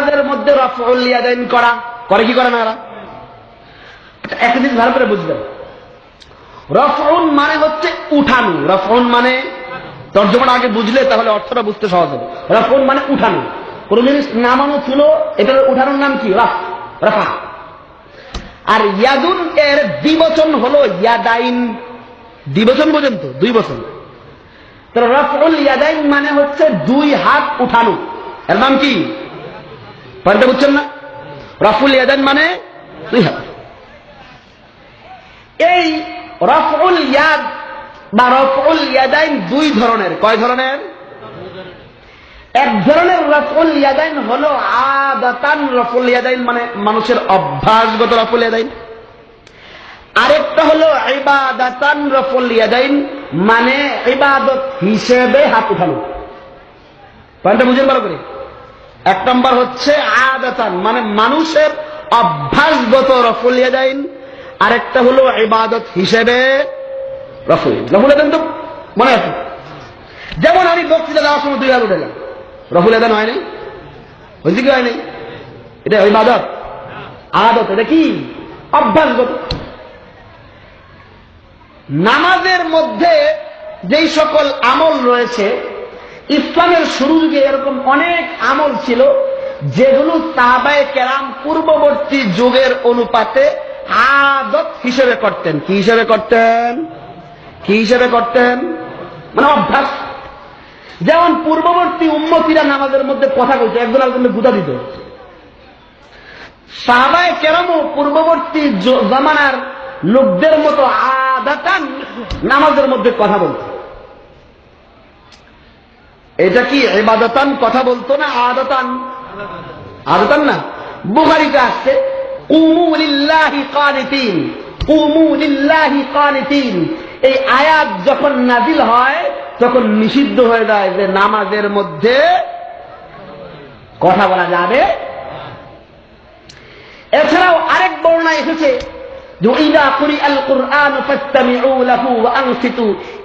নামাজের মধ্যে রফউল ইয়াদাইন করা। করে কি করে না এরা? একটা জিনিস ভালো করে বুঝবেন। রফউন মানে হচ্ছে উঠানো। রফউন মানে তর্জমাটা আগে বুঝলে তাহলে অর্থটা বুঝতে সহজ হবে। রফউন মানে উঠানো। কোন জিনিস নামানো ছিল এটার উঠানোর নাম কি? রাফ রাফা। আর ইয়াদুন এর দ্বিবচন হলো ইয়াদাইন। দ্বিবচন পর্যন্ত দুই বছর তো রফউল ইয়াদাইন মানে হচ্ছে দুই হাত উঠানো। এর নাম কি? পয়েন্টটা বুঝছেন না? রফুল ইয়াদাইন মানে দুই হাত এই রফউল ইয়াদ বা রফউল ইয়াদাইন দুই ধরনের। কয় ধরনের? এক ধরনের রফউল ইয়াদাইন হলো আদাতান। রফুল ইয়াদাইন মানে মানুষের অভ্যাসগত রফুল ইয়াদাইন। আরেকটা হলো ইবাদাতান। রফুল ইয়াদাইন মানে ইবাদত হিসেবে হাত উঠানো। পয়েন্টটা বুঝেন ভালো করে। এক নম্বর হচ্ছে আদাতান মানে মানুষের অভ্যাসগত রফুল ইয়াদাইন। আরেকটা হলো ইবাদত হিসেবে রফুল রফুল ইয়াদাইন তো মনে আছে? যেমন আমি বক্তৃতা দেওয়ার সময় দুই হাত উঠেলাম রফুল ইয়াদান হয় নাই? হয়েছে কি হয় নাই? এটা ইবাদত। আদত, এটা কি? অভ্যাসগত নামাজের মধ্যে যেই সকল আমল রয়েছে ইসলামের শুরু যুগে এরকম অনেক আমল ছিল, যেগুলো সাহাবায়ে কেরাম পূর্ববর্তী যুগের অনুপাতে আদত হিসেবে করতেন। কি হিসেবে করতেন? কি হিসেবে করতেন? মানে অভ্যাস। যেমন পূর্ববর্তী উম্মতিরা নামাজের মধ্যে কথা বলতো, একজন একজনের গুতা দিত। সাহাবায় কেরামও পূর্ববর্তী জামানার লোকদের মতো আদাতান নামাজের মধ্যে কথা বলতো। এটা কি ইবাদতান? কথা বলতো না আদাতান? আদাতান না? বুখারিতে আসছে এই আয়াত যখন নাজিল হয়, তখন নিষিদ্ধ হয়ে যায় যে নামাজের মধ্যে কথা বলা যাবে। এছাড়াও আরেক বর্ণনা এসেছে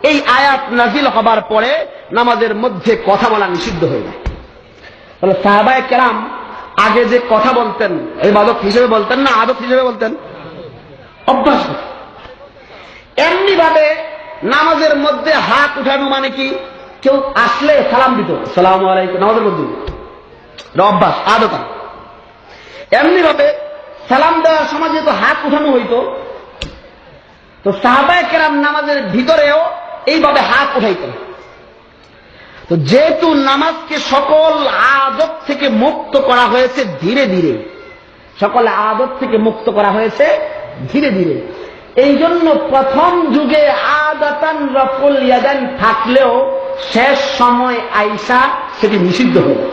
এই আয়াত নাজিল হবার পরে নামাজের মধ্যে কথা বলা নিষিদ্ধ হয়ে যায়। সাহাবায়ে কেরাম আগে যে কথা বলতেন, ইবাদত হিসেবে বলতেন না আদত হিসেবে বলতেন? অভ্যাস এমনি ভাবে নামাজের মধ্যে হাত উঠানো মানে কি? কেউ আসলে সালাম দিত। সালাম আলাইকুম, নামাজের মধ্যে। অভ্যাস, আদত। এমনি ভাবে সালাম দেওয়ার সময় যেহেতু হাত উঠানো হইতো, তো সাহাবায় কেরাম নামাজের ভিতরেও এইভাবে হাত উঠাইতেন। তো যেহেতু নামাজকে সকল আদত থেকে মুক্ত করা হয়েছে ধীরে ধীরে, সকল আদত থেকে মুক্ত করা হয়েছে ধীরে ধীরে এই জন্য প্রথম যুগে আদাতান রফুল ইয়াদান থাকলেও শেষ সময় আইসা সেটি নিষিদ্ধ হলো।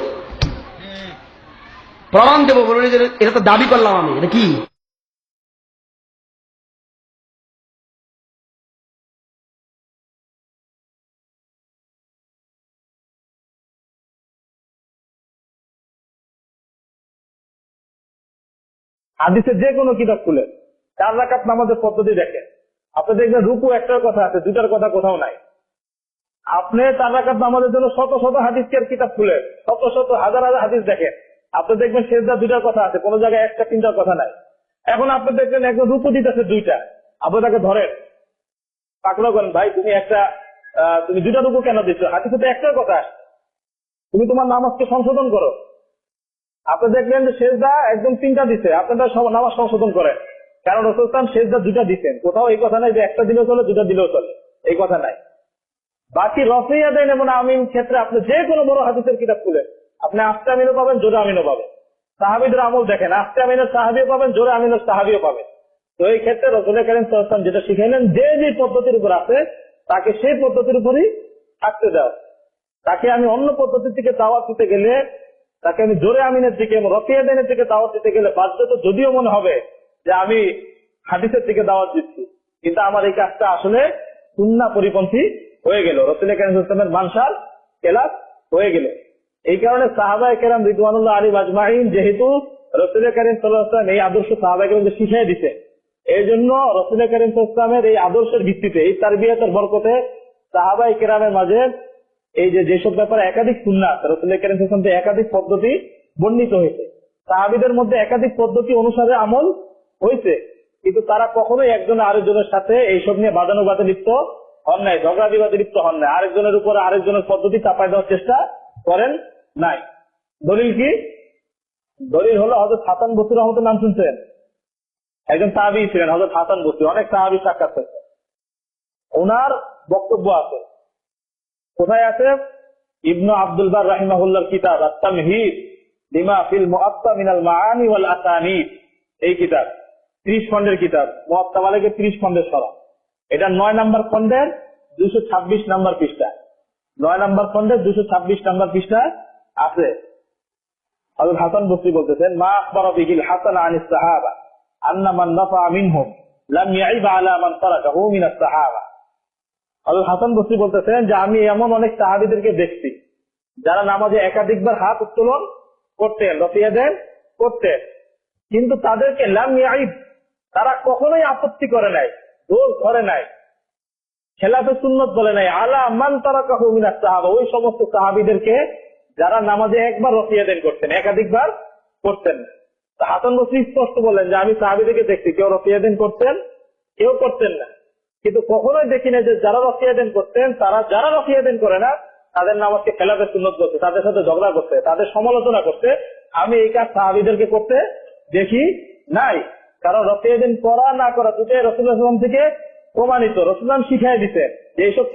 প্রমাণ দেবো বলুন এটা তো দাবি করলাম আমি, এটা কি? হাদিসের যে কোনো কিতাব খুলে, চার রাকাত নামাজের পদ্ধতি দেখেন। আপনি দেখবেন রূপু একটার কথা আছে দুটার কথা কোথাও নাই। আপনি চার রাকাত নামাজের জন্য শত শত হাদিসের কিতাব খুলে, শত শত হাজার হাজার হাদিস দেখেন। আপনি দেখবেন শেষদা দুটার কথা আছে, কোনো জায়গায় একটা, তিনটার কথা নাই। এখন আপনি দেখবেন একজন রূপু দিতেছে দুইটা। আপনি তাকে ধরেন পাকড়া করেন, ভাই, তুমি একটা তুমি দুইটা রূপু কেন দিচ্ছ? হাদিসে তো একটার কথা তুমি তোমার নামাজকে সংশোধন করো। আপনি দেখলেন যে শেষদা একদম তিনটা দিছে, আপনারা সব নামাজ সংশোধন করেন। কারণ রসুলতান শেষদা দুটা দিচ্ছেন কোথাও এই কথা নাই যে একটা দিলেও চলে দুটা দিলেও চলে। এই কথা নাই। বাকি রফিয়া দেন এবং আমিন ক্ষেত্রে আপনি যে কোনো বড় হাদিসের কিতাব খুলে আপনি আস্তে আমিনও পাবেন, জোরে আমিনও পাবেন। সাহাবিদের আমল দেখেন আস্তে আমিনের সাহাবিও পাবেন, জোরে আমিনের সাহাবিও পাবেন। তো এই ক্ষেত্রে রসুল করিম সাল্লাম যেটা শিখাইলেন যে যে পদ্ধতির উপর আছে, তাকে সেই পদ্ধতির উপরই থাকতে দাও। তাকে আমি অন্য পদ্ধতির থেকে দাওয়াত দিতে গেলে, তাকে আমি জোরে আমিনের দিকে এবং রফিয়া দেনের দিকে দাওয়াত দিতে গেলে বাধ্যত যদিও মনে হবে যে আমি হাদিসের দিকে দাওয়াত দিচ্ছি। কিন্তু আমার এই কাজটা আসলে সুন্না পরিপন্থী হয়ে গেল। রসুল কেরামের মানসার কেলাস হয়ে গেল। এই কারণে সাহাবাই কেরাম রিদওয়ানুল্লাহ আলী আজমাইন যেহেতু রসুল করিম সাল্লাহাম এই আদর্শ সাহাবাই কেরামকে শিখিয়ে দিতে এই জন্য রসুল করিম সাল্লামের এই আদর্শের ভিত্তিতে, এই তারবিয়াতের বরকতে সাহাবাই কেরামের মাঝে এই যে যেসব ব্যাপারে একাধিক সুন্না রসুল করিম সাল্লাম একাধিক পদ্ধতি বর্ণিত হয়েছে। সাহাবিদের মধ্যে একাধিক পদ্ধতি অনুসারে আমল হয়েছে, কিন্তু তারা কখনোই একজন আরেকজনের সাথে এইসব নিয়ে বাদানুবাদে লিপ্ত হন নাই ঝগড়া বিবাদে লিপ্ত হন নাই। আরেকজনের উপর আরেকজনের পদ্ধতি চাপাই দেওয়ার চেষ্টা করেন? নাই। দলিল কি? দলিল হলো হজরত হাসান বসুর রহমতের নাম শুনছেন? একজন সাহাবি ছিলেন হজরত হাসান বসু। অনেক সাহাবি সাক্ষাৎ করেছেন ওনার বক্তব্য আছে। কোথায় আছে? ইবনু আব্দুল বার রাহিমাহুল্লাহর কিতাব, আত্তামহিদ, লিমা ফিল মুআত্তা মিনাল মাআনি ওয়াল আসানিদ। এই কিতাব 30 খণ্ডের কিতাব। মুআত্তা মালিকের 30 খণ্ডের সরা এটা 9 নাম্বার খণ্ডের 226 নাম্বার পৃষ্ঠা। 9 নাম্বার খণ্ডের 226 নাম্বার পৃষ্ঠা আছে। হযরত হাসান বসরি বলতেছেন, মা আখবারা বিহিল হাসান আনিস সাহাবা আন্না মান নাফা মিনহুম, লাম ইয়াইব আলা মান তারাকাহু মিনাস সাহাবা হযরত হাসান বসরি বলতেছেন যে, আমি এমন অনেক সাহাবীদেরকে দেখছি, যারা নামাজে একাধিকবার হাত উত্তোলন করতেন রফিয়া দেন, করতেন। কিন্তু তাদেরকে লাম ইয়াইব, তারা কখনোই আপত্তি করে নাই দোষ করে নাই। খেলাফে সুন্নত বলে নাই। আলা মান তারাকাহু মিনাস সাহাবা। ওই সমস্ত সাহাবীদেরকে যারা নামাজে একবার রফিয়া দেন করতেন, একাধিকবার করতেন। হাসান বসরি স্পষ্ট বললেন যে, আমি সাহাবিদেরকে দেখছি, কেউ রফিয়া দেন করতেন, কেউ করতেন না। কিন্তু কখনোই দেখি না যে, যারা রফিয়া দেন করতেন, তারা যারা রফিয়া দেন করে না, তাদের নামাজকে খেলাফে সুন্নত করছে তাদের সাথে ঝগড়া করতে তাদের সমালোচনা করতে আমি এই কাজ সাহাবিদেরকে করতে দেখি নাই। কারণ রফিয়া দিন করা না করা দুটাই রসুল থেকে প্রমাণিত রসুলাম শিখাই দিতে এইসব